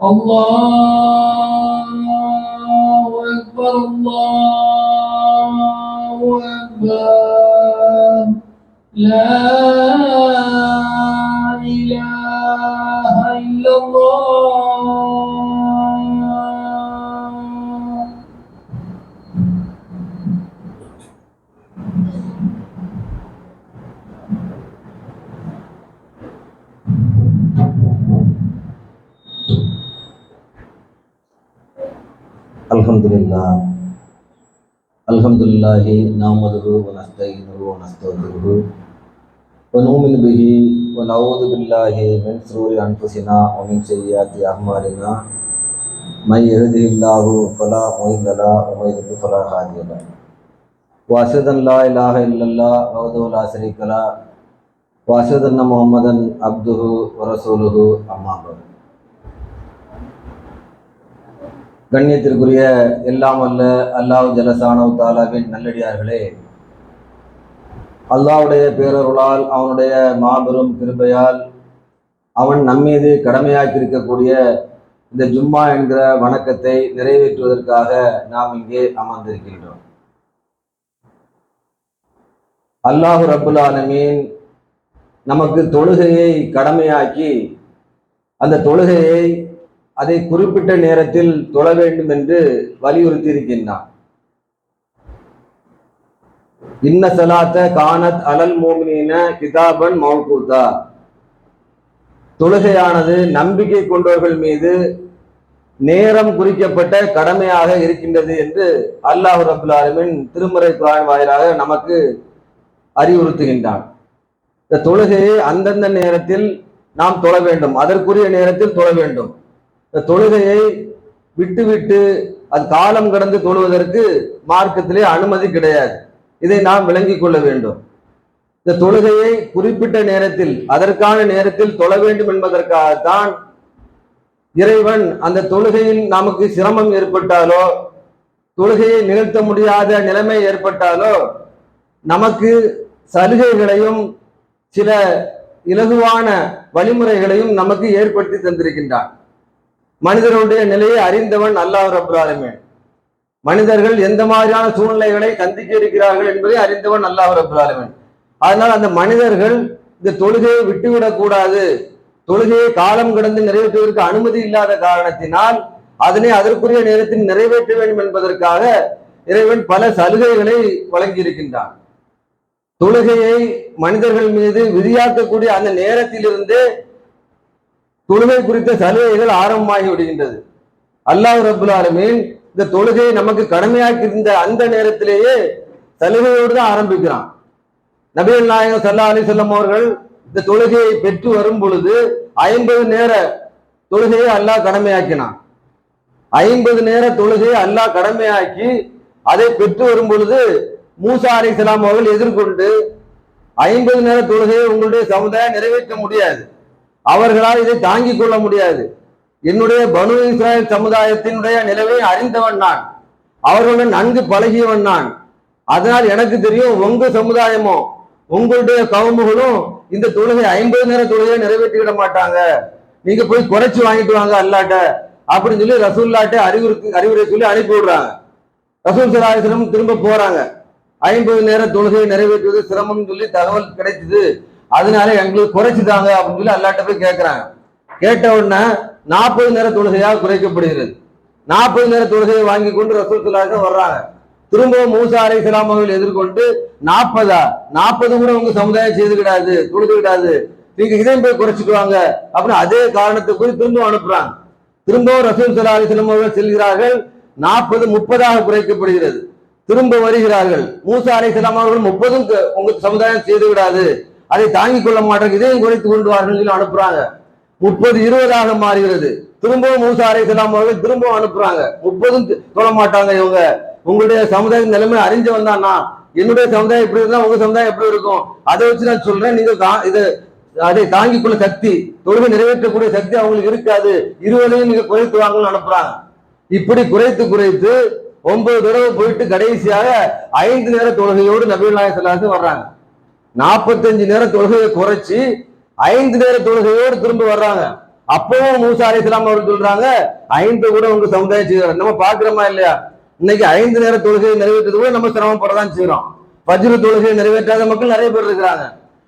Allah! ونؤمن به ونعوذ بالله من شرور انفسنا ومن سيئات اعمالنا من يهده الله فلا مضل له ومن يضلل فلا هادي له واشهد ان لا اله الا الله وحده لا شريك له واشهد ان محمدا عبده ورسوله اما بعد கண்ணியத்திற்குரிய எல்லாம் அல்ல அல்லாஹ் ஜலசானவ் தாலாவின் நல்லடியார்களே அல்லாவுடைய பேரருளால் அவனுடைய மாபெரும் கிருபையால் அவன் நம்மீது கடமையாக்கியிருக்கக்கூடிய இந்த ஜும்மா என்கிற வணக்கத்தை நிறைவேற்றுவதற்காக நாம் இங்கே அமர்ந்திருக்கின்றோம். அல்லாஹு ரப்புல் ஆலமீன் நமக்கு தொழுகையை கடமையாக்கி அந்த தொழுகையை அதை குறிப்பிட்ட நேரத்தில் தொழ வேண்டும் என்று வலியுறுத்தி இருக்கின்றான் இன்ன சலாத்த கானத் அலல் மோமினின கிதாபன் மௌகூதா தொழுகையானது நம்பிக்கை கொண்டவர்கள் மீது நேரம் குறிக்கப்பட்ட கடமையாக இருக்கின்றது என்று அல்லாஹு ரபுல் ஆலமின் திருமறை குரான் வாயிலாக நமக்கு அறிவுறுத்துகின்றான். இந்த தொழுகையை அந்தந்த நேரத்தில் நாம் தொழ வேண்டும். அதற்குரிய நேரத்தில் தொழ வேண்டும். இந்த தொழுகையை விட்டுவிட்டு அது காலம் கடந்து தொழுவதற்கு மார்க்கத்திலே அனுமதி கிடையாது. இதை நாம் விளங்கிக் கொள்ள வேண்டும். இந்த தொழுகையை குறிப்பிட்ட நேரத்தில் அதற்கான நேரத்தில் தொழ வேண்டும் என்பதற்காகத்தான் இறைவன் அந்த தொழுகையில் நமக்கு சிரமம் ஏற்பட்டாலோ தொழுகையை நிகழ்த்த முடியாத நிலைமை ஏற்பட்டாலோ நமக்கு சலுகைகளையும் சில இலகுவான வழிமுறைகளையும் நமக்கு ஏற்படுத்தி தந்திருக்கின்றான். மனிதனுடைய நிலையை அறிந்தவன் அல்லாஹ் ரபுல்லாலுமேன் மனிதர்கள் எந்த மாதிரியான சூழ்நிலைகளை சந்திக்க இருக்கிறார்கள் என்பதை அறிந்தவன் அல்லாஹ் ரபுல்லாலுமேன் அதனால் அந்த மனிதர்கள் இந்த தொழுகையை விட்டுவிடக்கூடாது. தொழுகையை காலம் கடந்து நிறைவேற்றுவதற்கு அனுமதி இல்லாத காரணத்தினால் அதனை அதற்குரிய நேரத்தில் நிறைவேற்ற வேண்டும் என்பதற்காக இறைவன் பல சலுகைகளை வழங்கியிருக்கின்றான். தொழுகையை மனிதர்கள் மீது விதியாக்கக்கூடிய அந்த நேரத்திலிருந்தே தொழுகை குறித்த சலுகைகள் ஆரம்பமாகி விடுகின்றது. அல்லாஹ் ரபுல் ஆலமீன் இந்த தொழுகையை நமக்கு கடமையாக்கி இருந்த அந்த நேரத்திலேயே சலுகையோடு தான் ஆரம்பிக்கிறான். நபிகள் நாயகம் சல்லா அலி செல்லம் அவர்கள் இந்த தொழுகையை பெற்று வரும் பொழுது ஐம்பது நேர தொழுகையை அல்லாஹ் கடமையாக்கினான். ஐம்பது நேர தொழுகையை அல்லாஹ் கடமையாக்கி அதை பெற்று வரும் பொழுது மூசா அலி சலாம் அவர்கள் எதிர்கொண்டு ஐம்பது நேர தொழுகையை உங்களுடைய சமுதாயம் நிறைவேற்ற முடியாது. அவர்களால் இதை தாங்கிக் கொள்ள முடியாது. என்னுடைய பனு இஸ்ராயல் சமுதாயத்தினுடைய நிலவை அறிந்தவன் நான். அவர்களுடன் நன்கு பழகியவன் நான். அதனால் எனக்கு தெரியும் உங்க சமுதாயமும் உங்களுடைய கவுமுகளும் இந்த தொழுகை ஐம்பது நேர தொழுகையை நிறைவேற்றி விட மாட்டாங்க. நீங்க போய் குறைச்சி வாங்கிட்டு வாங்க அல்லாட்ட. அப்படின்னு சொல்லி ரசூல்லாட்ட அறிவுறுக்கு அறிவுரை சொல்லி அனுப்பி விடுறாங்க. ரசூல் சலாஹிஸ்லம் திரும்ப போறாங்க. ஐம்பது நேர தொழுகையை நிறைவேற்றுவது சிரமம்னு சொல்லி தகவல் கிடைச்சது. அதனால எங்களுக்கு குறைச்சுதாங்க அப்படின்னு சொல்லி அல்லாட்ட போய் கேட்கிறாங்க கேட்ட உடனே நாற்பது நேர தொழுகையாக குறைக்கப்படுகிறது. நாற்பது நேர தொழுகையை வாங்கி கொண்டு ரசூல் சலாஹம் வர்றாங்க. திரும்பவும் மூசா அலை சலாம் அவர்கள் எதிர்கொண்டு நாற்பதா? நாற்பது கூட உங்க சமுதாயம் செய்து கிடாது தொழுது கிடாது நீங்க இதையும் போய் குறைச்சிக்குவாங்க. அப்படின்னு அதே காரணத்தை கூறி திரும்பவும் அனுப்புறாங்க. திரும்பவும் ரசூல் சலா அலிஸ்லாம் அவர்கள் செல்கிறார்கள். நாற்பது முப்பதாக குறைக்கப்படுகிறது. திரும்ப வருகிறார்கள். மூசா அரை சலாம் அவர்கள் முப்பதும் உங்க சமுதாயம் செய்து விடாது அதை தாங்கிக் கொள்ள மாட்டாங்க இதையும் குறைத்து கொண்டு வார்கள் சொல்லி அனுப்புறாங்க. முப்பது இருபதாக மாறுகிறது. திரும்பவும் மூசா அலை அவர்கள் திரும்பவும் அனுப்புறாங்க. முப்பதும் சொல்ல மாட்டாங்க இவங்க. உங்களுடைய சமுதாய நிலைமை அறிஞ்சு வந்தான்னா என்னுடைய சமுதாயம் எப்படி இருந்தா உங்க சமுதாயம் எப்படி இருக்கும்? அதை வச்சு நான் சொல்றேன். நீங்க இது அதை தாங்கிக் கொள்ள சக்தி தொழுகை நிறைவேற்றக்கூடிய சக்தி அவங்களுக்கு இருக்காது. இருவரையும் நீங்க குறைத்து வாங்கன்னு அனுப்புறாங்க. இப்படி குறைத்து குறைத்து ஒன்பது தடவை போயிட்டு கடைசியாக ஐந்து நேர தொழுகையோடு நபீல் நாயக் வர்றாங்க. நாற்பத்தஞ்சு நேர தொழுகையை குறைச்சி ஐந்து நேர தொழுகையோடு திரும்ப வர்றாங்க. அப்பவும் மூசா அலி இஸ்லாம் அவர்கள் சொல்றாங்க ஐந்து கூட உங்க சமுதாயம் செய்யறாரு நம்ம பாக்குறோமா இல்லையா? இன்னைக்கு ஐந்து நேர தொழுகையை நிறைவேற்றது கூட நம்ம சிரமப்படதான் செய்யறோம் பஜ்ர தொழுகையை நிறைவேற்றாத மக்கள் நிறைய பேர் இருக்கிறாங்க.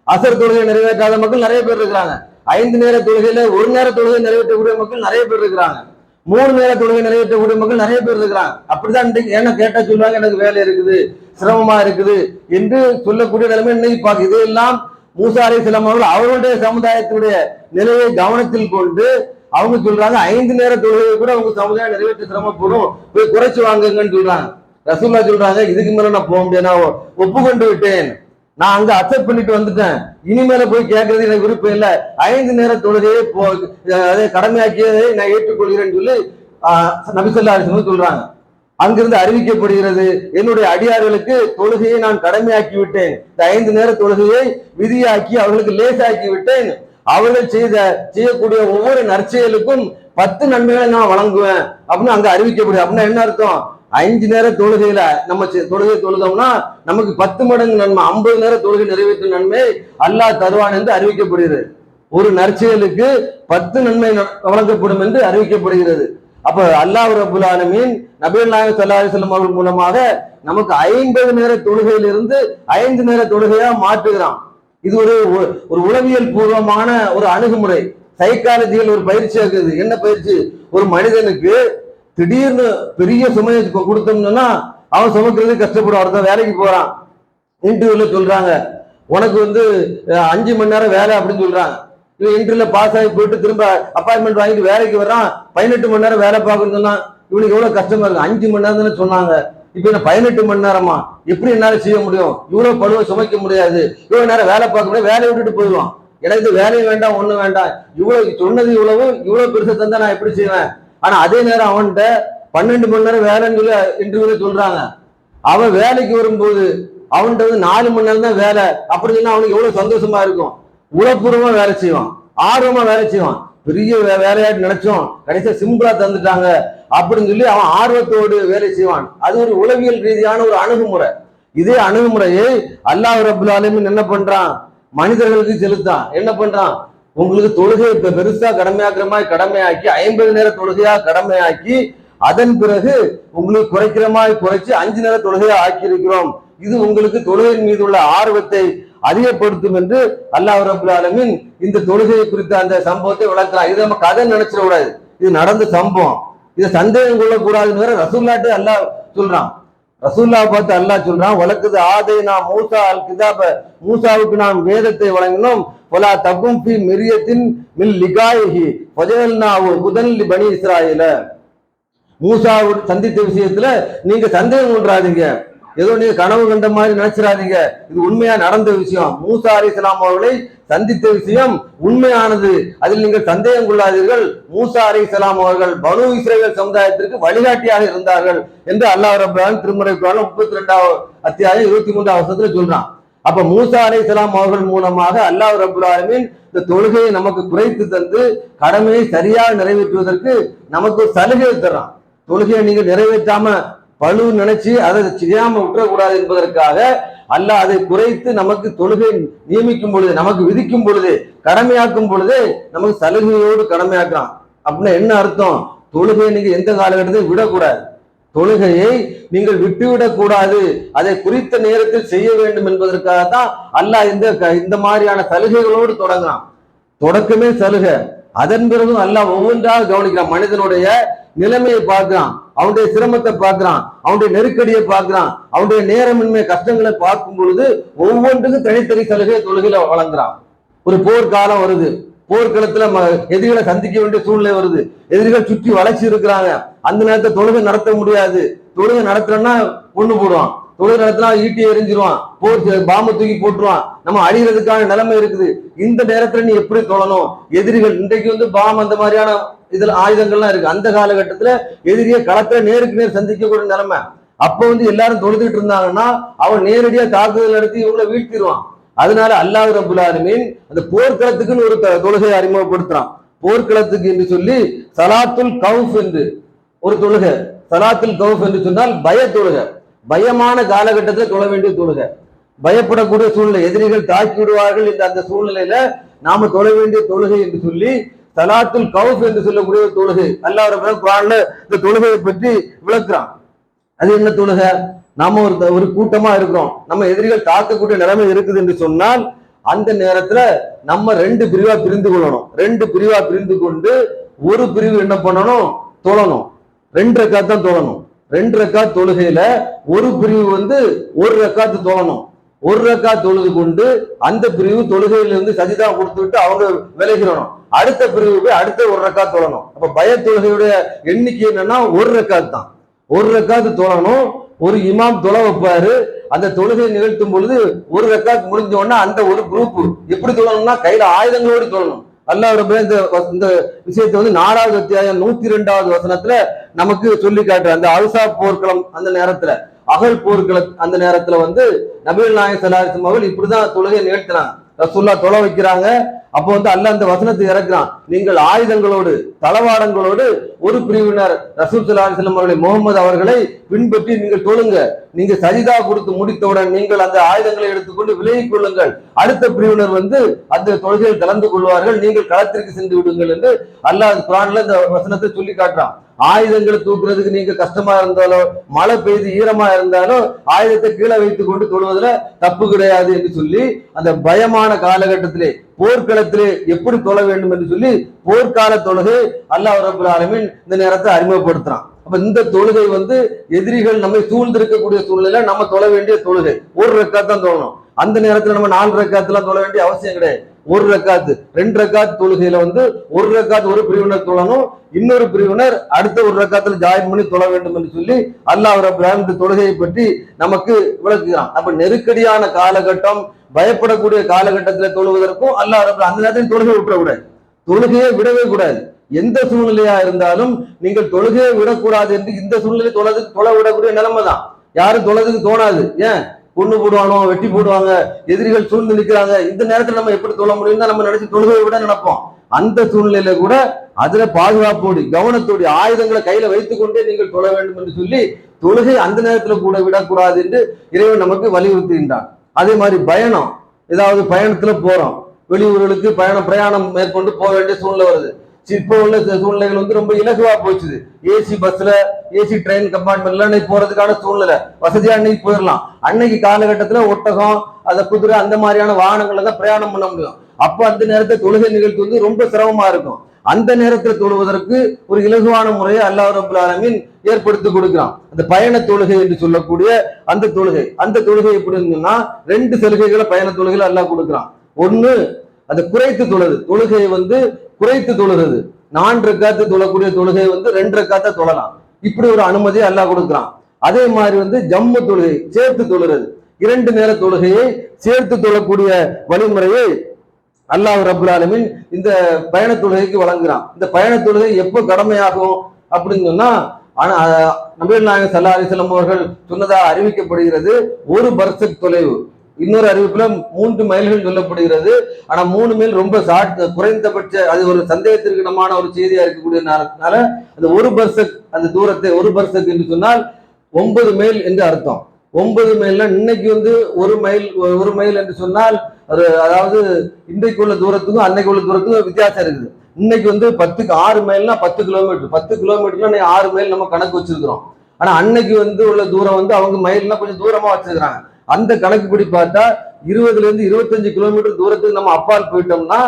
அசர் தொழுகையை நிறைவேற்றாத மக்கள் நிறைய பேர் இருக்கிறாங்க. ஐந்து நேர தொழுகையில ஒரு நேர தொழுகை நிறைவேற்றக்கூடிய மக்கள் நிறைய பேர் இருக்கிறாங்க. மூணு நேர தொழுகை நிறைவேற்றக்கூடிய மக்கள் நிறைய பேர் இருக்கிறாங்க. அப்படிதான் இன்றைக்கு ஏன்னா கேட்டா சொல்லுவாங்க எனக்கு வேலை இருக்குது சிரமமா இருக்குது என்று சொல்லக்கூடிய நிலைமை இன்னைக்கு பார்க்க இதையெல்லாம் மூசா அலி அவர்கள் அவருடைய சமுதாயத்தினுடைய நிலையை கவனத்தில் கொண்டு அவங்க சொல்றாங்க ஐந்து நேர தொழுகையை கூட அவங்க சமுதாயம் நிறைவேற்ற சிரமப்படும். போய் குறைச்சு வாங்குங்கன்னு சொல்றாங்க. ரசூல்லா சொல்றாங்க இதுக்கு மேல நான் போக முடியாது நான் ஒப்புக்கொண்டு விட்டேன். நான் அங்க அக்செப்ட் பண்ணிட்டு வந்துட்டேன். இனிமேல போய் கேட்கறது எனக்கு விருப்பம் இல்ல. ஐந்து நேர தொழுகையை போ அதை கடமையாக்கியதை நான் ஏற்றுக்கொள்கிறேன்னு சொல்லி ஆஹ், நபிசல்லா சொல்றாங்க. அங்கிருந்து அறிவிக்கப்படுகிறது. என்னுடைய அடியார்களுக்கு தொழுகையை நான் கடமையாக்கி விட்டேன். இந்த ஐந்து நேர தொழுகையை விதியாக்கி அவர்களுக்கு லேசாக்கி விட்டேன். அவர்கள் செய்த செய்யக்கூடிய ஒவ்வொரு நற்செயலுக்கும் பத்து நன்மைகளை நான் வழங்குவேன். அப்படின்னு அங்க அறிவிக்கப்படுது. அப்படின்னா என்ன அர்த்தம்? அஞ்சு நேர தொழுகையில நம்ம தொழுகை தொழுதோம்னா நமக்கு பத்து மடங்கு நன்மை ஐம்பது நேர தொழுகை நிறைவேற்றும் நன்மை அல்லாஹ் தருவான் என்று அறிவிக்கப்படுகிறது. ஒரு நற்செயலுக்கு பத்து நன்மை வழங்கப்படும் என்று அறிவிக்கப்படுகிறது. அப்ப அல்லாஹ் ரபுல் ஆலமீன் நபீல் நாயகம் ஸல்லல்லாஹு அலைஹி அவர்கள் மூலமாக நமக்கு ஐம்பது நேர தொழுகையிலிருந்து ஐந்து நேர தொழுகையா மாற்றுகிறான். இது ஒரு ஒரு உளவியல் பூர்வமான ஒரு அணுகுமுறை. சைக்காலஜியில் ஒரு பயிற்சி இருக்குது. என்ன பயிற்சி? ஒரு மனிதனுக்கு திடீர்னு பெரிய சுமையை கொடுத்தோம்னா அவன் சுமக்கிறது கஷ்டப்படுவான். ஒருத்தன் வேலைக்கு போறான். இன்டர்வியூல சொல்றாங்க. உனக்கு வந்து அஞ்சு மணி நேரம் வேலை அப்படின்னு சொல்றாங்க. இவன் இன்டர்வியூல பாஸ் ஆகி போயிட்டு திரும்ப அப்பாயின்மெண்ட் வாங்கிட்டு வேலைக்கு வர்றான். பதினெட்டு மணி நேரம் வேலை பார்க்கணும்னு இவனுக்கு எவ்வளவு கஷ்டமா இருக்கு? அஞ்சு மணி நேரம் தானே சொன்னாங்க. இப்ப என்ன பதினெட்டு மணி நேரமா? எப்படி என்னால செய்ய முடியும்? இவ்வளவு பழுவை சுமைக்க முடியாது. இவ்வளவு நேரம் வேலை பார்க்க முடியாது. வேலையை விட்டுட்டு போயிடுவான். எனக்கு வேலையும் வேண்டாம் ஒண்ணும் வேண்டாம். இவ்வளவு சொன்னது இவ்வளவு இவ்வளவு பெருசா தந்தா நான் எப்படி செய்வேன்? ஆனா அதே நேரம் அவன்கிட்ட பன்னெண்டு மணி நேரம் வேலைன்னு சொல்லி இன்டர்வியூல சொல்றாங்க. அவன் வேலைக்கு வரும்போது அவன்கிட்ட வந்து நாலு மணி நேரம் தான் வேலை. அப்படி சொன்னா அவனுக்கு எவ்வளவு சந்தோஷமா இருக்கும்? உளப்பூர்வமா வேலை செய்வான். ஆர்வமா வேலை செய்வான். பெரிய வே- வேலையாட்டு நினைச்சோம். கடைசியா சிம்பிளா தந்துட்டாங்க. அப்படின்னு சொல்லி அவன் ஆர்வத்தோடு வேலை செய்வான். அது ஒரு உளவியல் ரீதியான ஒரு அணுகுமுறை. இதே அணுகுமுறையை அல்லாஹ் ரபுல் என்ன பண்றான்? மனிதர்களுக்கு செலுத்தான். என்ன பண்றான்? உங்களுக்கு தொழுகை இப்ப பெருசா கடமையாக்குற மாதிரி கடமையாக்கி ஐம்பது நேர தொழுகையா கடமையாக்கி அதன் பிறகு உங்களுக்கு குறைக்கிற மாதிரி குறைச்சு அஞ்சு நேர தொழுகையா ஆக்கி இருக்கிறோம் இது உங்களுக்கு தொழுகையின் மீது உள்ள ஆர்வத்தை அதிகப்படுத்தும் என்று அல்லாஹ் ரபுல் ஆலமின் இந்த தொழுகையை குறித்த அந்த சம்பவத்தை விளக்குறான். இது நம்ம கதை நினைச்சிட கூடாது இது நடந்த சம்பவம். இதை சந்தேகம் கொள்ளக்கூடாதுன்னு வேற ரசூல்லாட்டே அல்லாஹ் சொல்றான். ரசூல்லா பார்த்து அல்லாஹ் சொல்றான் வழக்குது ஆதை நாம் மூசா அல் கிதாப மூசாவுக்கு நாம் வேதத்தை வழங்கினோம். பலா தகும் பி மிரியத்தின் மில் லிகாயஹி. ஃபஜல்னாவு புதன் பனி இஸ்ராயில. மூசாவை சந்தித்த விஷயத்துல நீங்க சந்தேகம் கொண்டாதீங்க ஏதோ நீங்க கனவு கண்ட மாதிரி நினைச்சிடாதீங்க. இது உண்மையா நடந்த விஷயம். மூசா அலி இஸ்லாம் அவர்களை சந்தித்த விஷயம் உண்மையானது. அதில் நீங்கள் சந்தேகம் கொள்ளாதீர்கள். மூசா அலி இஸ்லாம் அவர்கள் பனு இஸ்ரேல் சமுதாயத்திற்கு வழிகாட்டியாக இருந்தார்கள் என்று அல்லாஹ் ரபான் திருமுறை குரான் முப்பத்தி ரெண்டாவது அத்தியாயம் இருபத்தி மூன்றாவது வருஷத்துல சொல்றான். அப்ப மூசா அலை அவர்கள் மூலமாக அல்லாஹ் ரபுல் இந்த தொழுகையை நமக்கு குறைத்து தந்து கடமையை சரியாக நிறைவேற்றுவதற்கு நமக்கு ஒரு சலுகை தர்றான். தொழுகையை நீங்க நிறைவேற்றாம பழு நினைச்சு அதை செய்யாம விட்டுறக்கூடாது என்பதற்காக அல்லாஹ் அதை குறைத்து நமக்கு தொழுகை நியமிக்கும் பொழுது நமக்கு விதிக்கும் பொழுது கடமையாக்கும் பொழுது நமக்கு சலுகையோடு கடமையாக்குறான். அப்படின்னா என்ன அர்த்தம்? தொழுகையை நீங்க எந்த காலகட்டத்தையும் விடக்கூடாது. தொழுகையை நீங்கள் விட்டுவிடக் கூடாது. அதை குறித்த நேரத்தில் செய்ய வேண்டும் என்பதற்காக தான் அல்லாஹ் இந்த க- இந்த மாதிரியான சலுகைகளோடு தொடங்குறான். தொடக்கமே சலுகை. அதன் பிறகும் அல்லாஹ் ஒவ்வொன்றாக கவனிக்கிறான். மனிதனுடைய நிலைமையை பார்க்கிறான். அவனுடைய சிரமத்தை பார்க்கிறான். அவனுடைய நெருக்கடியை பார்க்கிறான். அவனுடைய நேரமின்மை கஷ்டங்களை பார்க்கும் பொழுது ஒவ்வொன்றுக்கும் தனித்தனி சலுகை தொழுகையில வழங்குறான். ஒரு போர்க்காலம் வருது. போர்க்களத்துல ம- எதிரிகளை சந்திக்க வேண்டிய சூழ்நிலை வருது. எதிரிகள் சுற்றி வளர்ச்சி இருக்கிறாங்க. அந்த நேரத்தை தொழுகை நடத்த முடியாது. தொழுகை நடத்துறேன்னா கொண்டு போடுவான். தொழில் நடத்தினா ஈட்டி எரிஞ்சிருவான். போர் பாம்பு பாம்பை தூக்கி போட்டுருவான். நம்ம அழிகிறதுக்கான நிலைமை இருக்குது. இந்த நேரத்துல நீ எப்படி தொழணும்? எதிரிகள் இன்றைக்கு வந்து பாம் அந்த மாதிரியான இதுல ஆயுதங்கள்லாம் இருக்கு. அந்த காலகட்டத்துல எதிரியை களத்துல நேருக்கு நேர் சந்திக்கக்கூடிய நிலைமை. அப்ப வந்து எல்லாரும் தொழுதுகிட்டு இருந்தாங்கன்னா அவன் நேரடியா தாக்குதல் நடத்தி இவங்களை வீழ்த்திடுவான் அதனால அல்லாஹ் ரபுல் ஆலமீன் அந்த போர்க்களத்துக்குன்னு ஒரு தொழுகையை அறிமுகப்படுத்துறான். போர்க்களத்துக்கு என்று சொல்லி சலாத்துல் கவுஃப் என்று ஒரு தொழுகை. சலாத்துல் கவுஃப் என்று சொன்னால் பய தொழுகை. பயமான காலகட்டத்தில் தொழ வேண்டிய தொழுக பயப்படக்கூடிய சூழ்நிலை. எதிரிகள் தாக்கி விடுவார்கள் என்ற அந்த சூழ்நிலையில நாம தொழ வேண்டிய தொழுகை என்று சொல்லி தலாத்துல் கவுஃப் என்று சொல்லக்கூடிய ஒரு தொழுகை. அல்லாஹ் குரான்ல இந்த தொழுகையை பற்றி விளக்குறான். அது என்ன தொழுகை? நாம ஒரு ஒரு கூட்டமா இருக்கிறோம். நம்ம எதிரிகள் தாக்கக்கூடிய நிலைமை இருக்குது என்று சொன்னால் அந்த நேரத்துல நம்ம ரெண்டு பிரிவா பிரிந்து கொள்ளணும். ரெண்டு பிரிவா பிரிந்து கொண்டு ஒரு பிரிவு என்ன பண்ணணும்? தொழணும். ரெண்டு தான் தொழணும். ரெண்டு ரக்கா தொழுகையில ஒரு பிரிவு வந்து ஒரு ரக்காத்து தொழணும் ஒரு ரக்கா தொழுது கொண்டு அந்த பிரிவு தொழுகையில இருந்து சஜிதா கொடுத்து விட்டு அவங்க விலகிறணும் அடுத்த பிரிவு போய் அடுத்த ஒரு ரக்கா தொழணும். அப்ப பய தொழுகையுடைய எண்ணிக்கை என்னன்னா ஒரு ரக்காத்து தான். ஒரு ரக்காத்து தொழணும். ஒரு இமாம் தொலை வைப்பாரு. அந்த தொழுகை நிகழ்த்தும் பொழுது ஒரு ரக்காத் முடிஞ்ச உடனே அந்த ஒரு குரூப் எப்படி தொழணும்னா கையில ஆயுதங்களோடு தொழணும். அல்லாஹ் ரப்பல் இந்த இந்த விஷயத்தை வந்து நாலாவது அத்தியாயம் நூத்தி ரெண்டாவது வசனத்துல நமக்கு சொல்லி காட்டுற அந்த அல்சா போர்க்களம் அந்த நேரத்துல அகல் போர்க்கள அந்த நேரத்துல வந்து நபீல் நாயக் சலாஹம் அவர்கள் இப்படிதான் தொழுகை நிகழ்த்தினாங்க. ரசூல்லா தொலை வைக்கிறாங்க. அப்போ வந்து அல்ல அந்த வசனத்தை இறக்குறான். நீங்கள் ஆயுதங்களோடு தளவாடங்களோடு ஒரு பிரிவினர் ரசூல் சலாஹ் அவர்களை முகமது அவர்களை பின்பற்றி நீங்கள் தொழுங்க. நீங்க சரிதா கொடுத்து முடித்தவுடன் நீங்கள் அந்த ஆயுதங்களை எடுத்துக்கொண்டு விலகிக் கொள்ளுங்கள். அடுத்த பிரிவினர் வந்து அந்த தொழுகையில் கலந்து கொள்வார்கள். நீங்கள் களத்திற்கு சென்று விடுங்கள் என்று அல்லாஹ் குரான்ல இந்த வசனத்தை சொல்லி காட்டுறான். ஆயுதங்களை தூக்குறதுக்கு நீங்க கஷ்டமா இருந்தாலோ மழை பெய்து ஈரமா இருந்தாலோ ஆயுதத்தை கீழே வைத்துக் கொண்டு தொழுவதுல தப்பு கிடையாது என்று சொல்லி அந்த பயமான காலகட்டத்திலே போர்க்களத்திலே எப்படி தொழ வேண்டும் என்று சொல்லி போர்க்கால தொழுகை அல்லாஹ் ரபுல் ஆலமின் இந்த நேரத்தை அறிமுகப்படுத்துறான். அப்ப இந்த தொழுகை வந்து எதிரிகள் நம்மை சூழ்ந்திருக்கக்கூடிய சூழ்நிலை நம்ம தொழ வேண்டிய தொழுகை. ஒரு ரெக்கா தான் தொழணும். அந்த நேரத்துல நம்ம நாலு ரக்காத்துலாம் தொழ வேண்டிய அவசியம் கிடையாது. ஒரு ரெக்காத்து ரெண்டு ரெக்காத் தொழுகையில வந்து ஒரு ரெக்காத் ஒரு பிரிவினர் தொழணும். இன்னொரு பிரிவினர் அடுத்த ஒரு ரக்காத்துல ஜாயின் பண்ணி தொழ வேண்டும் என்று சொல்லி அல்லாஹ் ரபுல் தொழுகையை பற்றி நமக்கு விளக்குகிறான். அப்ப நெருக்கடியான காலகட்டம் பயப்படக்கூடிய காலகட்டத்தில் தொழுவதற்கும் அல்லாஹ் ரபுல் அந்த நேரத்தில் தொழுகை விட்டுறக்கூடாது. தொழுகையை விடவே கூடாது. எந்த சூழ்நிலையா இருந்தாலும் நீங்கள் தொழுகையை விடக்கூடாது என்று இந்த சூழ்நிலை தொலைது தொலை விடக்கூடிய நிலைமை தான் யாரும் தொலைதுக்கு தோணாது. ஏன்? கொண்டு போடுவானோ வெட்டி போடுவாங்க எதிரிகள் சூழ்ந்து நிற்கிறாங்க இந்த நேரத்தில் நம்ம எப்படி தொழ முடியும் நம்ம நினைச்சு தொழுகையை விட நினைப்போம். அந்த சூழ்நிலையில கூட அதுல பாதுகாப்போடு கவனத்தோடு ஆயுதங்களை கையில வைத்துக் கொண்டே நீங்கள் தொழ வேண்டும் என்று சொல்லி தொழுகை அந்த நேரத்துல கூட விடக்கூடாது என்று இறைவன் நமக்கு வலியுறுத்துகின்றான். அதே மாதிரி பயணம் ஏதாவது பயணத்துல போறோம். வெளியூர்களுக்கு பயணம் பிரயாணம் மேற்கொண்டு போக வேண்டிய சூழ்நிலை வருது. இப்போ உள்ள சூழ்நிலைகள் வந்து ரொம்ப இலகுவா போச்சுது. ஏசி பஸ்ல ஏசி ட்ரெயின் கம்பார்ட்மெண்ட்ல அன்னைக்கு போறதுக்கான சூழ்நிலை. வசதியா அன்னைக்கு போயிடலாம் அன்னைக்கு காலகட்டத்துல ஒட்டகம் அந்த குதிரை அந்த மாதிரியான வாகனங்களை தான் பிரயாணம் பண்ண முடியும். அப்ப அந்த நேரத்தை தொழுகை நிகழ்ச்சி வந்து ரொம்ப சிரமமா இருக்கும். அந்த நேரத்தில் தொழுவதற்கு ஒரு இலகுவான முறையை அல்லாஹ் ரபுல் ஆலமின் ஏற்படுத்தி கொடுக்கிறான். அந்த பயண தொழுகை என்று சொல்லக்கூடிய அந்த தொழுகை. அந்த தொழுகை எப்படி இருந்ததுன்னா ரெண்டு சலுகைகளை பயண தொழுகையில அல்லாஹ் கொடுக்கிறான். ஒன்னு அந்த குறைத்து தொழுது. தொழுகையை வந்து குறைத்து தொழுகிறது நான்கு ரக்காத்து தொழக்கூடிய தொழுகை வந்து ரெண்டு ரக்காத்த தொழலாம். இப்படி ஒரு அனுமதியை அல்லாஹ் கொடுக்கிறான். அதே மாதிரி வந்து ஜம்மு தொழுகை சேர்த்து தொழுகிறது இரண்டு நேர தொழுகையை சேர்த்து தொழக்கூடிய வழிமுறையை அல்லாஹ் ரபுல் ஆலமின் இந்த பயண தொழுகைக்கு வழங்குறான். இந்த பயண தொழுகை எப்போ கடமையாகும் அப்படின்னு சொன்னா ஆனா நபீர் நாயகம் சல்லா அலிஸ்லாம் அவர்கள் சொன்னதாக அறிவிக்கப்படுகிறது ஒரு பர்சக் தொலைவு. இன்னொரு அறிவிப்புல மூன்று மைல்கள் சொல்லப்படுகிறது. ஆனா மூணு மைல் ரொம்ப ஷார்ட் குறைந்தபட்ச அது ஒரு சந்தேகத்திற்கிடமான ஒரு செய்தியா இருக்கக்கூடிய நேரத்தினால அந்த ஒரு பர்சக் அந்த தூரத்தை ஒரு பர்சக் என்று சொன்னால் ஒன்பது மைல் என்று அர்த்தம். ஒன்பது மைல்னா இன்னைக்கு வந்து ஒரு மைல் ஒரு மைல் என்று சொன்னால் ஒரு அதாவது இன்றைக்கு உள்ள தூரத்துக்கும் அன்னைக்கு உள்ள தூரத்துக்கும் வித்தியாசம் இருக்குது. இன்னைக்கு வந்து பத்துக்கு ஆறு மைல்னா பத்து கிலோமீட்டர். பத்து கிலோமீட்டர்னா இன்னைக்கு ஆறு மைல் நம்ம கணக்கு வச்சிருக்கிறோம். ஆனா அன்னைக்கு வந்து உள்ள தூரம் வந்து அவங்க மைல்னா கொஞ்சம் தூரமா வச்சிருக்கிறாங்க. அந்த கணக்குப்படி பார்த்தா இருபதுல இருந்து இருபத்தஞ்சு கிலோமீட்டர் தூரத்துக்கு நம்ம அப்பால் போயிட்டோம்னா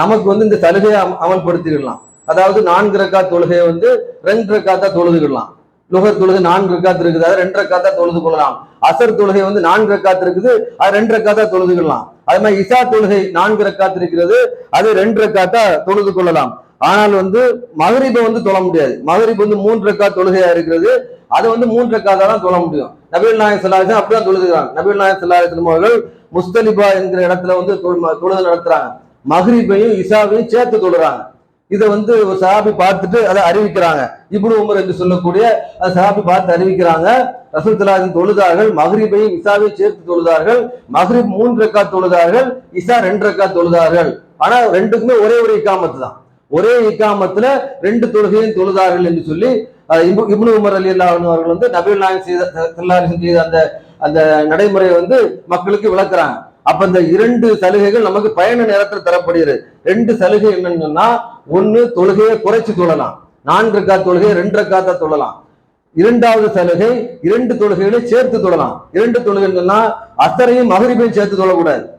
நமக்கு வந்து இந்த சலுகையை அமல்படுத்திடலாம். அதாவது நான்கு ரக்கா தொழுகையை வந்து ரெண்டு ரக்கா தான் தொழுதுகிடலாம். லுகர் தொழுகை நான்கு ரக்காத்து இருக்குது அதை ரெண்டு ரக்காத்தா தொழுது கொள்ளலாம். அசர் தொழுகை வந்து நான்கு ரக்காத்து இருக்குது அது ரெண்டு ரக்காத்தா தொழுதுக்கலாம் அதே மாதிரி இசா தொழுகை நான்கு ரக்காத்து இருக்கிறது அது ரெண்டு ரக்காத்தா தொழுது கொள்ளலாம். ஆனால் வந்து மகரிபை வந்து தொழ முடியாது. மகரிப் வந்து மூன்று ரக்கா தொழுகையா இருக்கிறது அதை வந்து மூன்று காதா தான் தொழ முடியும் நபீல் நாயக் சல்லாஹம் அப்படிதான் தொழுதுகிறாங்க நபீல் நாயக் சல்லாஹம் அவர்கள் முஸ்தலிபா என்கிற இடத்துல வந்து தொழு- நடத்துறாங்க. மஹ்ரிபையும் இசாவையும் சேர்த்து தொழுறாங்க. இதை வந்து சஹாபி பார்த்துட்டு அதை அறிவிக்கிறாங்க. இப்படி உமர் என்று சொல்லக்கூடிய சஹாபி பார்த்து அறிவிக்கிறாங்க. ரசூல் தலாஜின் தொழுதார்கள் மஹ்ரிபையும் இசாவையும் சேர்த்து தொழுதார்கள். மஹ்ரிப் மூன்று ரக்கா தொழுதார்கள் இசா ரெண்டு ரக்கா தொழுதார்கள். ஆனா ரெண்டுக்குமே ஒரே ஒரு இக்காமத்து தான் ஒரே இக்காமத்துல ரெண்டு தொழுகையும் தொழுதார்கள் என்று சொல்லி இப்னு- உமர் அலி அல்லா அவர்கள் வந்து நபீல் நாயன் செய்த செய்த அந்த அந்த நடைமுறையை வந்து மக்களுக்கு விளக்குறாங்க. அப்ப இந்த இரண்டு சலுகைகள் நமக்கு பயண நேரத்தில் தரப்படுகிறது. ரெண்டு சலுகை என்னன்னு சொன்னா ஒண்ணு தொழுகையை குறைச்சு தொழலாம். நான்கு ரக்கா தொழுகையை ரெண்டு ரக்காத்தா தொழலாம். இரண்டாவது சலுகை இரண்டு தொழுகைகளை சேர்த்து தொழலாம். இரண்டு தொழுகை என்னன்னா அசரையும் மகரிபையும் சேர்த்து தொழக்கூடாது.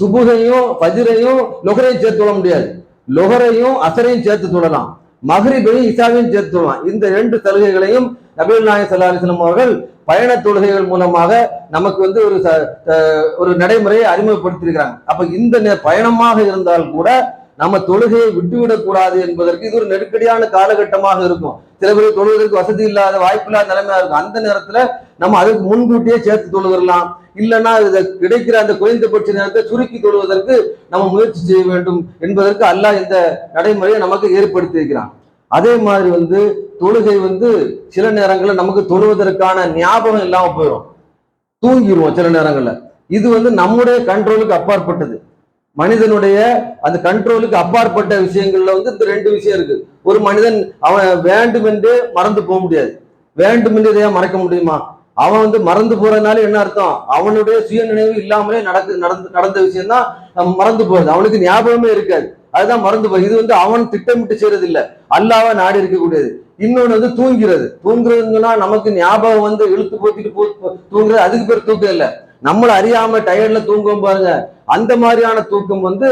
சுபுகையும் பஜிரையும் லொகரையும் சேர்த்து தொழ முடியாது. லொகரையும் அசரையும் சேர்த்து தொழலாம். மகரிபையும் இசாவையும் சேர்த்து இந்த ரெண்டு சலுகைகளையும் நபீல் நாயக் சல்லா அலிஸ்லாம் அவர்கள் பயண தொழுகைகள் மூலமாக நமக்கு வந்து ஒரு ச- ஒரு நடைமுறையை அறிமுகப்படுத்தியிருக்கிறாங்க. அப்ப இந்த பயணமாக இருந்தால் கூட நம்ம தொழுகையை விட்டுவிடக்கூடாது என்பதற்கு இது ஒரு நெருக்கடியான காலகட்டமாக இருக்கும். சில பேர் தொழுவதற்கு வசதி இல்லாத வாய்ப்பு இல்லாத நிலைமையா இருக்கும். அந்த நேரத்துல நம்ம அதுக்கு முன்கூட்டியே சேர்த்து தொழுகிறலாம். இல்லைன்னா கிடைக்கிற அந்த குறைந்தபட்ச நேரத்தை சுருக்கி தொழுவதற்கு நம்ம முயற்சி செய்ய வேண்டும் என்பதற்கு அல்லாஹ் இந்த நடைமுறையை நமக்கு ஏற்படுத்தி இருக்கிறான். அதே மாதிரி வந்து தொழுகை வந்து சில நேரங்களில் நமக்கு தொழுவதற்கான ஞாபகம் இல்லாமல் போயிடும் தூங்கிடுவோம் சில நேரங்களில். இது வந்து நம்முடைய கண்ட்ரோலுக்கு அப்பாற்பட்டது. மனிதனுடைய அந்த கண்ட்ரோலுக்கு அப்பாற்பட்ட விஷயங்கள்ல வந்து இந்த ரெண்டு விஷயம் இருக்கு. ஒரு மனிதன் அவன் வேண்டுமென்றே மறந்து போக முடியாது. வேண்டுமென்றே இதையா மறக்க முடியுமா? அவன் வந்து மறந்து போறதுனால என்ன அர்த்தம்? அவனுடைய சுய நினைவு இல்லாமலே நடக்கு நடந்து நடந்த விஷயம் தான் மறந்து போறது. அவனுக்கு ஞாபகமே இருக்காது. அதுதான் மறந்து போகுது இது வந்து அவன் திட்டமிட்டு செய்யறது இல்ல அல்லாவா நாடி இருக்கக்கூடியது. இன்னொன்னு வந்து தூங்கிறது. தூங்குறதுன்னா நமக்கு ஞாபகம் வந்து இழுத்து போத்திட்டு போ தூங்குறது அதுக்கு பேர் தூக்கம் இல்ல. நம்மள அறியாம டயர்ட்ல தூங்குவோம் பாருங்க. அந்த மாதிரியான தூக்கம் வந்து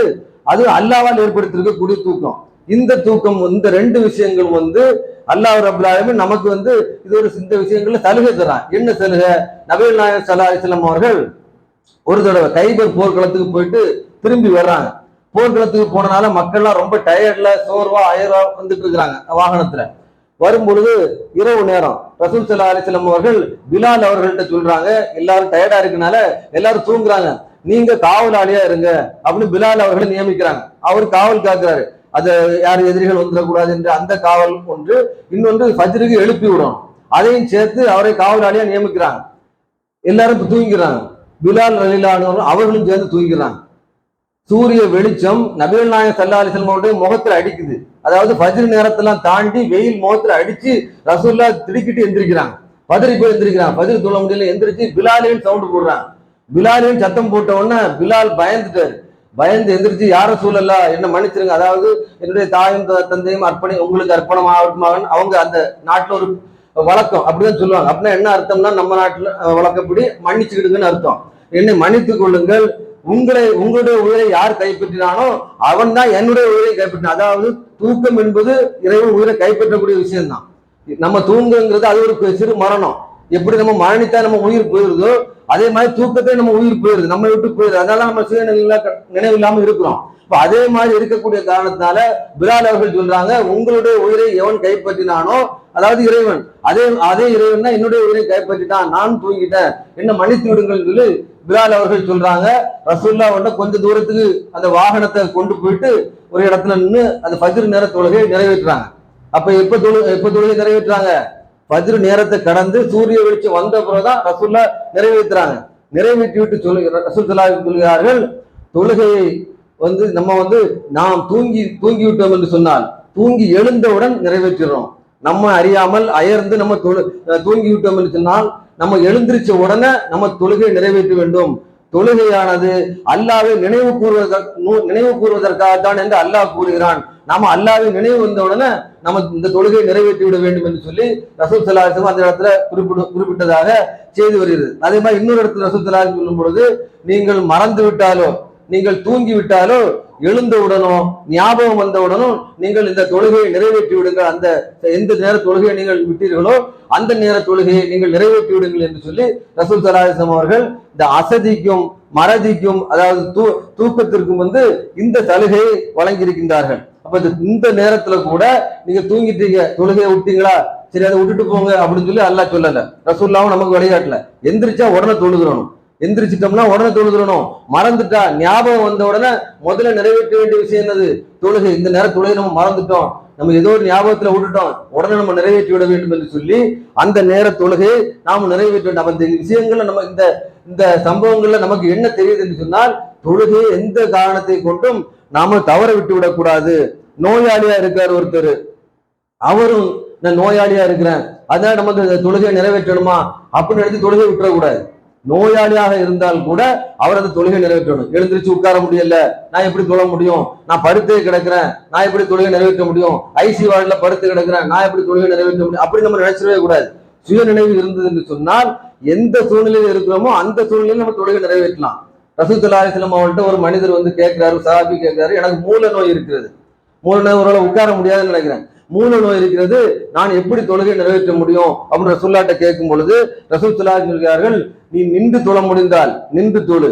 அது அல்லாவால் ஏற்படுத்தியிருக்கக்கூடிய தூக்கம். இந்த தூக்கம் இந்த ரெண்டு விஷயங்கள் வந்து அல்லாஹ் ரபுல் நமக்கு வந்து இது ஒரு இந்த விஷயங்கள்ல சலுகை தரான். என்ன சலுகை? நபீல் நாயக் சலா அலிஸ்லாம் அவர்கள் ஒரு தடவை கைபர் போர்க்களத்துக்கு போயிட்டு திரும்பி வர்றாங்க. போர்க்களத்துக்கு போனனால மக்கள்லாம் ரொம்ப டயர்ட்ல சோர்வா அயர்வா வந்துட்டு இருக்கிறாங்க வாகனத்துல. வரும்பொழுது இரவு நேரம் ரசூல் சல்லா அலிஸ்லாம் அவர்கள் பிலால் அவர்கள்ட்ட சொல்றாங்க எல்லாரும் டயர்டா இருக்கனால எல்லாரும் தூங்குறாங்க. நீங்க காவலாளியா இருங்க அப்படின்னு பிலால் அவர்களை நியமிக்கிறாங்க. அவர் காவல் காக்குறாரு. அது யார் எதிரிகள் வந்துடக்கூடாது என்று அந்த காவல் ஒன்று இன்னொன்று ஃபஜ்ருக்கு எழுப்பி விடணும். அதையும் சேர்த்து அவரை காவலாளியா நியமிக்கிறாங்க. எல்லாரும் இப்ப தூங்கிக்கிறாங்க. பிலால் ரலிலானவரும் அவர்களும் சேர்ந்து தூங்கிக்கிறாங்க. சூரிய வெளிச்சம் நபிகள் நாயகம் சல்லா அலிஸ்லமுடைய முகத்துல அடிக்குது. அதாவது ஃபஜ்ர் நேரத்தெல்லாம் தாண்டி வெயில் முகத்துல அடிச்சு ரசூல்லா திடுக்கிட்டு எந்திரிக்கிறாங்க. பதறி போய் எந்திரிக்கிறாங்க. ஃபஜ்ர் தொழ முடியல எந்திரிச்சு பிலாலின்னு சவுண்டு போடுறாங்க. பிலாலின்னு சத்தம் போட்ட உடனே பிலால் பயந்துட்டாரு. பயந்து எந்திரிச்சு யார சூழல்ல? என்ன மன்னிச்சிருங்க. அதாவது என்னுடைய தாயும் தந்தையும் அர்ப்பணி உங்களுக்கு அர்ப்பணம் ஆகட்டுமாகன்னு அவங்க அந்த நாட்டில் ஒரு வழக்கம். அப்படிதான் சொல்லுவாங்க. அப்படின்னா என்ன அர்த்தம்னா நம்ம நாட்டில் வழக்கப்படி மன்னிச்சுக்கிடுங்கன்னு அர்த்தம். என்னை மன்னித்து கொள்ளுங்கள். உங்களை உங்களுடைய உயிரை யார் கைப்பற்றினானோ அவன் தான் என்னுடைய உயிரை கைப்பற்றினான். அதாவது தூக்கம் என்பது இறைவன் உயிரை கைப்பற்றக்கூடிய விஷயம்தான். நம்ம தூங்குங்கிறது அது ஒரு சிறு மரணம். எப்படி நம்ம மரணித்தா நம்ம உயிர் போயிருதோ அதே மாதிரி தூக்கத்தை நம்ம உயிர் போயிருது நம்ம விட்டு போயிருது. அதனால நம்ம சுய நினைவு இல்லாம இருக்கிறோம். இப்ப அதே மாதிரி இருக்கக்கூடிய காரணத்தினால பிலால் அவர்கள் சொல்றாங்க உங்களுடைய உயிரை எவன் கைப்பற்றினானோ அதாவது இறைவன். அதே அதே இறைவன் தான் என்னுடைய உயிரை கைப்பற்றிட்டான் நான் தூங்கிட்டேன் என்ன மன்னித்து விடுங்கள் சொல்லி பிலால் அவர்கள் சொல்றாங்க. ரசூல்லா உடனே கொஞ்ச தூரத்துக்கு அந்த வாகனத்தை கொண்டு போயிட்டு ஒரு இடத்துல நின்று அந்த ஃபஜ்ர் நேர தொழுகை நிறைவேற்றுறாங்க. அப்ப எப்ப தொழு எப்ப தொழுகை நிறைவேற்றுறாங்க? ஃபஜ்ர் நேரத்தை கடந்து சூரிய வெளிச்சம் வந்த பிறகுதான் ரசூல்லா நிறைவேற்றுறாங்க. நிறைவேற்றி விட்டு சொல்லு ரசூல் ஸல்லல்லாஹு சொல்கிறார்கள் தொழுகையை வந்து நம்ம வந்து நாம் தூங்கி தூங்கி விட்டோம் என்று சொன்னால் தூங்கி எழுந்தவுடன் நிறைவேற்றுறோம் நம்ம அறியாமல் அயர்ந்து நம்ம தொழு- தூங்கி விட்டோம் என்று சொன்னால் நம்ம எழுந்திருச்ச உடனே நம்ம தொழுகை நிறைவேற்ற வேண்டும். தொழுகையானது அல்லாவை நினைவு கூறுவதற்கு நினைவு கூறுவதற்காகத்தான் என்று அல்லாஹ் கூறுகிறான். நாம அல்லாவை நினைவு வந்தவுடனே நம்ம இந்த தொழுகை நிறைவேற்றி விட வேண்டும் என்று சொல்லி ரசூல் சலாஹம் அந்த இடத்துல குறிப்பிட குறிப்பிட்டதாக செய்து வருகிறது. அதே மாதிரி இன்னொரு இடத்துல ரசூல் சலாஹம் சொல்லும் பொழுது நீங்கள் மறந்து விட்டாலோ நீங்கள் தூங்கி விட்டாலோ எழுந்தவுடனோ ஞாபகம் வந்தவுடனும் நீங்கள் இந்த தொழுகையை நிறைவேற்றி விடுங்கள் அந்த எந்த நேர தொழுகையை நீங்கள் விட்டீர்களோ அந்த நேர தொழுகையை நீங்கள் நிறைவேற்றி விடுங்கள் என்று சொல்லி ரசூல் சலாஹம் அவர்கள் இந்த அசதிக்கும் மறதிக்கும் அதாவது தூ தூக்கத்திற்கும் வந்து இந்த சலுகையை வழங்கியிருக்கின்றார்கள். அப்ப இந்த- நேரத்துல கூட நீங்க தூங்கிட்டீங்க தொழுகையை விட்டீங்களா? சரி அதை விட்டுட்டு போங்க அப்படின்னு சொல்லி அல்லா சொல்லல. ரசூல்லாவும் நமக்கு வழிகாட்டல. எந்திரிச்சா உடனே தொழுகிறணும். எந்திரிச்சிட்டோம்னா உடனே தொழுதுடணும் மறந்துட்டா ஞாபகம் வந்த உடனே முதல்ல நிறைவேற்ற வேண்டிய விஷயம் என்னது? தொழுகை. இந்த நேரம் தொழுகை நம்ம மறந்துட்டோம். நம்ம ஏதோ ஒரு ஞாபகத்துல விட்டுட்டோம். உடனே நம்ம நிறைவேற்றி விட வேண்டும் என்று சொல்லி அந்த நேர தொழுகையை நாம் நிறைவேற்ற வேண்டும். அந்த விஷயங்கள்ல நம்ம இந்த இந்த சம்பவங்கள்ல நமக்கு என்ன தெரியுது என்று சொன்னால் தொழுகையை எந்த காரணத்தை கொண்டும் நாம தவற விட்டு விடக்கூடாது. நோயாளியா இருக்கார் ஒருத்தர். அவரும் நான் நோயாளியா இருக்கிறேன். அதனால நம்ம இந்த தொழுகையை நிறைவேற்றணுமா? அப்படின்னு நினைச்சு தொழுகை விட்டுறக்கூடாது. நோயாளியாக இருந்தால் கூட அவர் அந்த தொழுகை நிறைவேற்றணும். எழுந்திரிச்சு உட்கார முடியல. நான் எப்படி தொழ முடியும்? நான் படுத்தே கிடக்கிறேன். நான் எப்படி தொழுகை நிறைவேற்ற முடியும்? ஐசி வார்டில் படுத்து கிடக்கிறேன். நான் எப்படி தொழுகை நிறைவேற்ற முடியும்? அப்படி நம்ம நினைச்சிடவே கூடாது. சுய நினைவு இருந்தது என்று சொன்னால் எந்த சூழ்நிலையில் இருக்கிறோமோ அந்த சூழ்நிலையில் நம்ம தொழுகை நிறைவேற்றலாம். ரசூத்துல்லாஹிஸ்லம் அவங்கள்ட்ட ஒரு மனிதர் வந்து கேட்கிறாரு சஹாபி கேட்கிறாரு எனக்கு மூல நோய் இருக்கிறது. மூல நோய் ஓரளவு உட்கார முடியாதுன்னு நினைக்கிறேன். மூல நோய் இருக்கிறது. நான் எப்படி தொழுகை நிறைவேற்ற முடியும் அப்படின்ற ரசூல்லாட்ட கேட்கும் பொழுது ரசூல் சொல்கிறார்கள் நீ நின்று தொழ முடிந்தால் நின்று தொழு.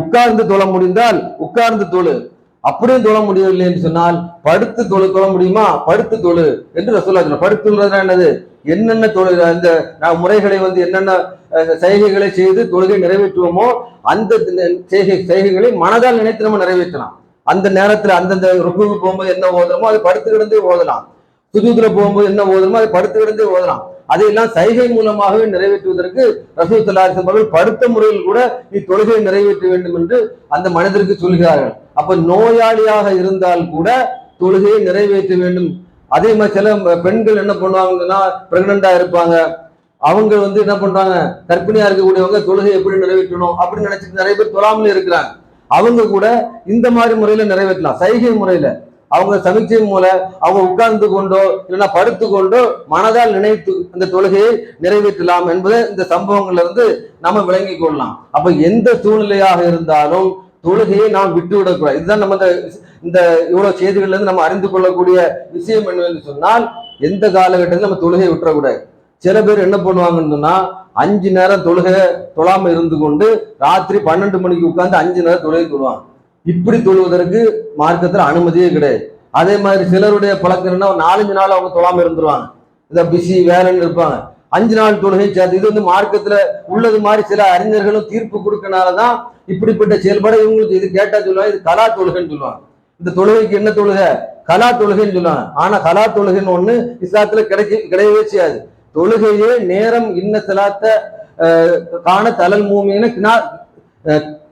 உட்கார்ந்து தொழ முடிந்தால் உட்கார்ந்து தொழு. அப்படியும் தொழ முடியவில்லை என்று சொன்னால் படுத்து தொழு தொழ முடியுமா? படுத்து தொழு. என்று ரசூல்லா சொன்னார் படுத்து தொழுறதுனா என்னது? என்னென்ன தொழில் அந்த நான் முறைகளை வந்து என்னென்ன செய்கைகளை செய்து தொழுகை நிறைவேற்றுவோமோ அந்த செய்கை செய்கைகளை மனதால் நினைத்து நம்ம நிறைவேற்றலாம். அந்த நேரத்தில் அந்தந்த ருக்குவுக்கு போகும்போது என்ன ஓதுறோமோ அது படுத்து கிடந்தே ஓதலாம். சுஜூத்துல போகும்போது என்ன ஓதுறமோ அதை படுத்து கிடந்து ஓதலாம். அதையெல்லாம் சைகை மூலமாகவே நிறைவேற்றுவதற்கு ரசூல் அவர்கள் படுத்த முறையில் கூட நீ தொழுகை நிறைவேற்ற வேண்டும் என்று அந்த மனிதருக்கு சொல்கிறார்கள். அப்ப நோயாளியாக இருந்தால் கூட தொழுகையை நிறைவேற்ற வேண்டும். அதே மாதிரி சில பெண்கள் என்ன பண்ணுவாங்கன்னா பிரெக்னண்டா இருப்பாங்க. அவங்க வந்து என்ன பண்றாங்க கர்ப்பிணியா இருக்கக்கூடியவங்க தொழுகை எப்படி நிறைவேற்றணும் அப்படின்னு நினைச்சிட்டு நிறைய பேர் தொழாமலே இருக்கிறாங்க. அவங்க கூட இந்த மாதிரி முறையில நிறைவேற்றலாம். சைகை முறையில. அவங்க சமிச்சை மூலம் அவங்க உட்கார்ந்து கொண்டோ இல்லைன்னா படுத்து கொண்டோ மனதால் நினைத்து அந்த தொழுகையை நிறைவேற்றலாம் என்பதை இந்த சம்பவங்கள்ல இருந்து நம்ம விளங்கி கொள்ளலாம். அப்ப எந்த சூழ்நிலையாக இருந்தாலும் தொழுகையை நாம் விட்டு விடக்கூடாது இதுதான் நம்ம இந்த இந்த இவ்வளவு செய்திகள்ல இருந்து நம்ம அறிந்து கொள்ளக்கூடிய விஷயம் என்னவென்று சொன்னால் எந்த காலகட்டத்தில் நம்ம தொழுகையை விட்டுறக்கூடாது. சில பேர் என்ன பண்ணுவாங்கன்னு சொன்னா அஞ்சு நேரம் தொழுகை தொழாம இருந்து கொண்டு ராத்திரி பன்னெண்டு மணிக்கு உட்கார்ந்து அஞ்சு நேரம் தொழுகை தொழுவாங்க. இப்படி தொழுவதற்கு மார்க்கத்துல அனுமதியே கிடையாது. அதே மாதிரி சிலருடைய பழக்கம் என்ன ஒரு நாலஞ்சு நாள் அவங்க தொழாம இருந்துருவாங்க. இந்த பிஸி வேலைன்னு இருப்பாங்க. அஞ்சு நாள் தொழுகை சேர்த்து இது வந்து மார்க்கத்துல உள்ளது மாதிரி சில அறிஞர்களும் தீர்ப்பு கொடுக்கனாலதான் இப்படிப்பட்ட செயல்பாடு இவங்களுக்கு இது கேட்டா சொல்லுவாங்க இது கலா தொழுகைன்னு சொல்லுவாங்க. இந்த தொழுகைக்கு என்ன தொழுகை? கலா தொழுகைன்னு சொல்லுவாங்க. ஆனா கலா தொழுகைன்னு ஒண்ணு இஸ்லாத்துல கிடைக்க கிடையவே செய்யாது. தொழுகையே நேரம் இன்ன சிலாத்த காண தலல் மூமின்னு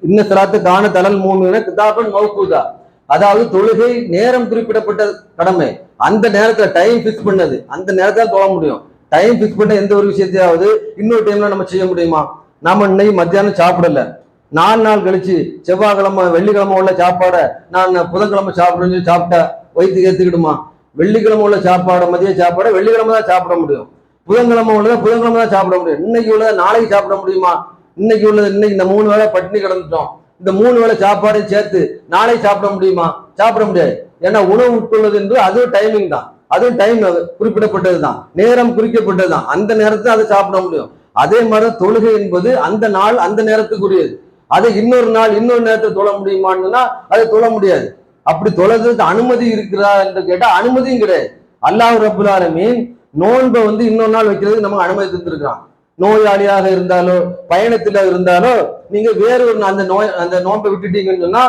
இன்ன சிராத்து காண தலல் மூணு கிதாபன் மௌகூதா. அதாவது தொழுகை நேரம் குறிப்பிடப்பட்ட கடமை. அந்த நேரத்துல டைம் ஃபிக்ஸ் பண்ணது. அந்த நேரத்தில் தொழ முடியும். டைம் ஃபிக்ஸ் பண்ண எந்த ஒரு விஷயத்தையாவது இன்னொரு டைம்ல நம்ம செய்ய முடியுமா? நாம இன்னைக்கு மத்தியானம் சாப்பிடல. நாலு நாள் கழிச்சு செவ்வாய்க்கிழமை வெள்ளிக்கிழமை உள்ள சாப்பாடை நான் புதன்கிழமை சாப்பிடுன்னு சாப்பிட்டா வயிற்றுக்கு ஏத்துக்கிடுமா? வெள்ளிக்கிழமை உள்ள சாப்பாடை மதிய சாப்பாடை வெள்ளிக்கிழமை தான் சாப்பிட முடியும். புதன்கிழமை உள்ளதை புதன்கிழமை தான் சாப்பிட முடியும். இன்னைக்கு உள்ளதை நாளைக்கு சாப்பிட முடியுமா? இன்னைக்கு உள்ளது இன்னைக்கு இந்த மூணு வேளை பட்டினி கிடந்துட்டோம். இந்த மூணு வேளை சாப்பாடு சேர்த்து நாளை சாப்பிட முடியுமா? சாப்பிட முடியாது. ஏன்னா உணவு உட்கொள்வது என்று அதுவும் டைமிங் தான். அதுவும் டைம் குறிப்பிடப்பட்டது தான். நேரம் குறிக்கப்பட்டது தான் அந்த நேரத்தில் அதை சாப்பிட முடியும். அதே மாதிரி தொழுகை என்பது அந்த நாள் அந்த நேரத்துக்குரியது. அதை இன்னொரு நாள் இன்னொரு நேரத்தை தொழ முடியுமான்னா அதை தொழ முடியாது. அப்படி தொழறதுக்கு அனுமதி இருக்கிறா என்று கேட்டால் அனுமதியும் கிடையாது. அல்லாஹ் ரபுல் மீன் நோன்பை வந்து இன்னொரு நாள் வைக்கிறதுக்கு நமக்கு அனுமதி தந்திருக்கிறான். நோயாளியாக இருந்தாலோ பயணத்துல இருந்தாலோ நீங்க வேற ஒரு நாள் அந்த நோய் அந்த நோன்பை விட்டுட்டீங்கன்னு சொன்னா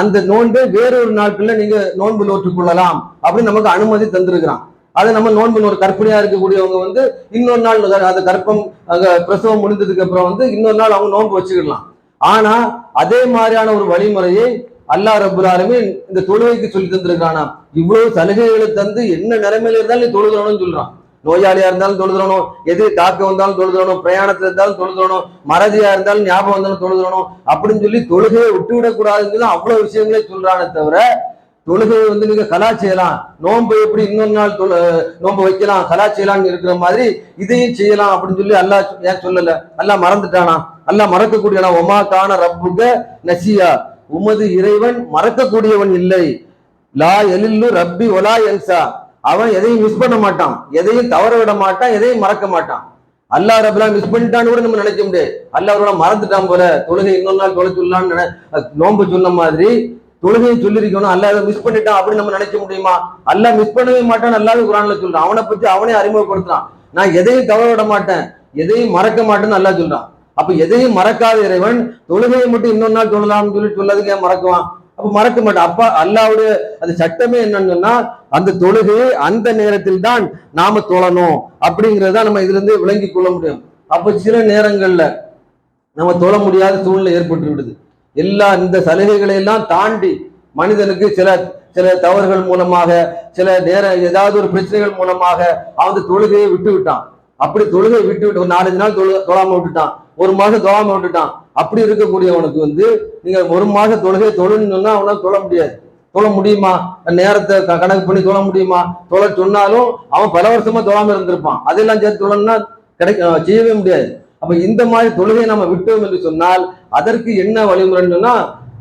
அந்த நோன்பை வேறொரு நாட்கள்ல நீங்க நோன்பு நோற்றுக் கொள்ளலாம் அப்படின்னு நமக்கு அனுமதி தந்திருக்கிறான். அதை நம்ம நோன்பு ஒரு கற்பனையா இருக்கக்கூடியவங்க வந்து இன்னொரு நாள் அந்த கற்பம் பிரசவம் முடிந்ததுக்கு அப்புறம் வந்து இன்னொரு நாள் அவங்க நோன்பு வச்சுக்கிடலாம். ஆனா அதே மாதிரியான ஒரு வழிமுறையை அல்லாஹ் ரபுல் இந்த தொழுகைக்கு சொல்லி தந்திருக்கானா இவ்வளவு சலுகைகளை தந்து என்ன நிலைமையில இருந்தாலும் நீ தொழுதணும்னு சொல்றான். நோயாளியா இருந்தாலும் தொழுதணும் எது தாக்க வந்தாலும் தொழுதணும் பிரயாணத்துல இருந்தாலும் தொழுதணும் மறதியா இருந்தாலும் ஞாபகம் வந்தாலும் தொழுதணும் அப்படின்னு சொல்லி தொழுகையை விட்டு விடக்கூடாதுன்னு சொல்லி அவ்வளவு விஷயங்களே சொல்றானே தவிர தொழுகையை வந்து நீங்க கலா செய்யலாம். நோன்பு எப்படி இன்னொரு நாள் தொழு நோன்பு வைக்கலாம் கலா செய்யலாம்னு இருக்கிற மாதிரி இதையும் செய்யலாம் அப்படின்னு சொல்லி அல்லாஹ் ஏன் சொல்லல? அல்லா மறந்துட்டானா? அல்லா மறக்கக்கூடியனா? ஒமா கான ரப்புக நசியா. உமது இறைவன் மறக்கக்கூடியவன் இல்லை. லா எலில்லு ரப்பி ஒலா எல்சா. அவன் எதையும் மிஸ் பண்ண மாட்டான். எதையும் தவற விட மாட்டான் எதையும் மறக்க மாட்டான். அல்லா ரபுல்லா மிஸ் பண்ணிட்டான்னு கூட நம்ம நினைக்க முடியாது. அல்லாஹ் மறந்துட்டான் போல. தொழுகை இன்னொரு நாள் தொலை சொல்லலாம்னு நோன்பு சொன்ன மாதிரி தொழுகையை சொல்லியிருக்கணும் அல்லாஹ் மிஸ் பண்ணிட்டான் அப்படின்னு நம்ம நினைக்க முடியுமா? அல்லா மிஸ் பண்ணவே மாட்டான் அல்லாத குரான்ல சொல்றான். அவனை பத்தி அவனே அறிமுகப்படுத்துறான். நான் எதையும் தவற விட மாட்டேன். எதையும் மறக்க மாட்டேன்னு அல்லா சொல்றான். அப்ப எதையும் மறக்காத இறைவன் தொழுகையை மட்டும் இன்னொரு நாள் சொல்லலாம்னு சொல்லி சொல்லதுக்கு ஏன் மறக்குவான். அப்ப மறக்க மாட்டோம் அப்பா அல்லாவுடைய அந்த சட்டமே என்னன்னா அந்த தொழுகையை அந்த நேரத்தில் தான் நாம தொழணும். அப்படிங்கறத நம்ம இதுல இருந்து விளங்கி கொள்ள முடியும். அப்ப சில நேரங்கள்ல நம்ம தொழ முடியாத சூழ்நிலை ஏற்பட்டு விடுது. எல்லா இந்த சலுகைகளை எல்லாம் தாண்டி மனிதனுக்கு சில சில தவறுகள் மூலமாக சில நேர ஏதாவது ஒரு பிரச்சனைகள் மூலமாக அவன் தொழுகையை விட்டு விட்டான் அப்படி தொழுகை விட்டு விட்டு ஒரு நாலஞ்சு நாள் தொழு தொழாம விட்டுட்டான். ஒரு மாதம் தொழாம விட்டுட்டான். அப்படி இருக்கக்கூடியவனுக்கு வந்து நீங்க ஒரு மாதம் தொழுகை தொழுன்னா அவனால் தொழ முடியாது. தொழ முடியுமா? நேரத்தை க- கணக்கு பண்ணி தொழ முடியுமா? தொழ சொன்னாலும் அவன் பல வருஷமா தொழாம இருந்திருப்பான். அதெல்லாம் சேர்த்து தொழணும்னா கிடைக்க செய்யவே முடியாது. அப்ப இந்த மாதிரி தொழுகையை நம்ம விட்டோம் என்று சொன்னால் அதற்கு என்ன வழிமுறைன்னு சொன்னா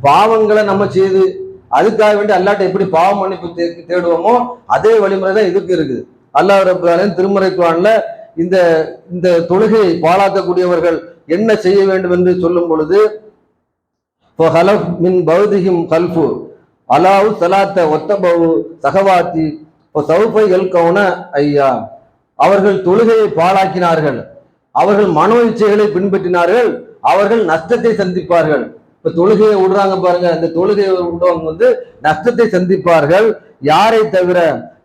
பாவங்களை நம்ம செய்து அதுக்காக வேண்டி அல்லாட்ட எப்படி பாவ மன்னிப்பு தேடுவோமோ அதே வழிமுறை தான் இதுக்கு இருக்குது. அல்லாஹ் ரபுல்லாலையும் திருமறை குரான்ல இந்த இந்த தொழுகையை பாழாக்கக்கூடியவர்கள் என்ன செய்ய வேண்டும் என்று சொல்லும் பொழுது மின் பௌதிஹிம் கல்ஃபு. அலாவு சலாத்த ஒத்தபவு சகவாத்தி. சௌஃபை எல்கவுன ஐயா. அவர்கள் தொழுகையை பாழாக்கினார்கள். அவர்கள் மனோ இச்சைகளை பின்பற்றினார்கள். அவர்கள் நஷ்டத்தை சந்திப்பார்கள். இப்ப தொழுகையை விடுறாங்க பாருங்க. அந்த தொழுகையை விடுறவங்க வந்து நஷ்டத்தை சந்திப்பார்கள். யாரை தவிர?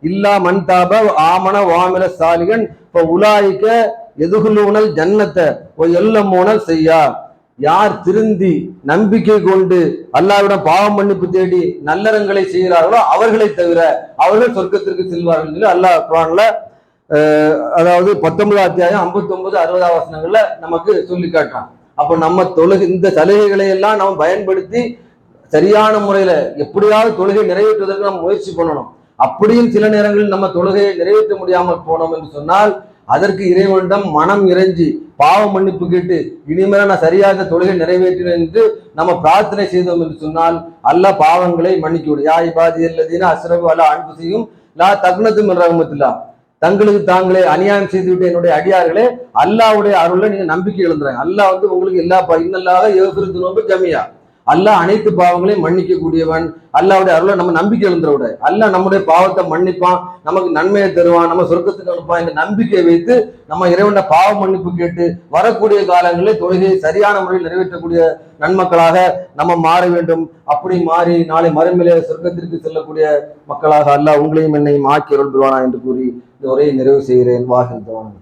இல்லா மன்தாப ஆமன வாமில சாலிகன். இப்ப உலாய்க்க எதுகுலூனல் ஜன்னத்தை எல்லமோனல் செய்யா. யார் திருந்தி நம்பிக்கை கொண்டு அல்லாவிடம் பாவம் மன்னிப்பு தேடி நல்லறங்களை செய்கிறார்களோ அவர்களை தவிர அவர்கள் சொர்க்கத்திற்கு செல்வார்கள் சொல்லி அல்லாஹ் குரான்ல அதாவது பத்தொன்பதாம் அத்தியாயம் ஐம்பத்தி ஒன்பது அறுபதாம் வசனங்கள்ல நமக்கு சொல்லி காட்டுறான். அப்ப நம்ம தொழுகை இந்த சலுகைகளை எல்லாம் நம்ம பயன்படுத்தி சரியான முறையில எப்படியாவது தொழுகை நிறைவேற்றுவதற்கு நம்ம முயற்சி பண்ணணும். அப்படியும் சில நேரங்களில் நம்ம தொழுகையை நிறைவேற்ற முடியாமல் போனோம் என்று சொன்னால் அதற்கு இறைவனிடம் மனம் இறைஞ்சி பாவ மன்னிப்பு கேட்டு இனிமேல் நான் சரியாக தொழுகை நிறைவேற்றினேன் என்று நம்ம பிரார்த்தனை செய்தோம் என்று சொன்னால் அல்லாஹ் பாவங்களை மன்னிக்க விடும் யா இபாதி இல்லதினா அசுரபு அல்ல அன்பு செய்யும் லா தக்னத்தும் ரஹமத்துல்லா. தங்களுக்கு தாங்களே அநியாயம் செய்துவிட்ட என்னுடைய அடியார்களே அல்லாவுடைய அருளை நீங்க நம்பிக்கை எழுந்துறாங்க அல்லாஹ் வந்து உங்களுக்கு எல்லா ப- இன்னல்லாக ஏசுறது நோம்பு ஜமியா. அல்லாஹ் அனைத்து பாவங்களையும் மன்னிக்க கூடியவன் அல்லாஹ்வுடைய அருளை நம்ம நம்பிக்கை எழுந்துற விட அல்லாஹ் நம்முடைய பாவத்தை மன்னிப்பான் நமக்கு நன்மையை தருவான் நம்ம சொர்க்கத்துக்கு அனுப்பான் இந்த நம்பிக்கையை வைத்து நம்ம இறைவன பாவ மன்னிப்பு கேட்டு வரக்கூடிய காலங்களில் தொழுகையை சரியான முறையில் நிறைவேற்றக்கூடிய நன்மக்களாக நம்ம மாற வேண்டும். அப்படி மாறி நாளை மறுமையிலே சொர்க்கத்திற்கு செல்லக்கூடிய மக்களாக அல்லாஹ் உங்களையும் என்னையும் ஆக்கி அருள் என்று கூறி இந்த உரையை நிறைவு செய்கிறேன். வாகில் தவான்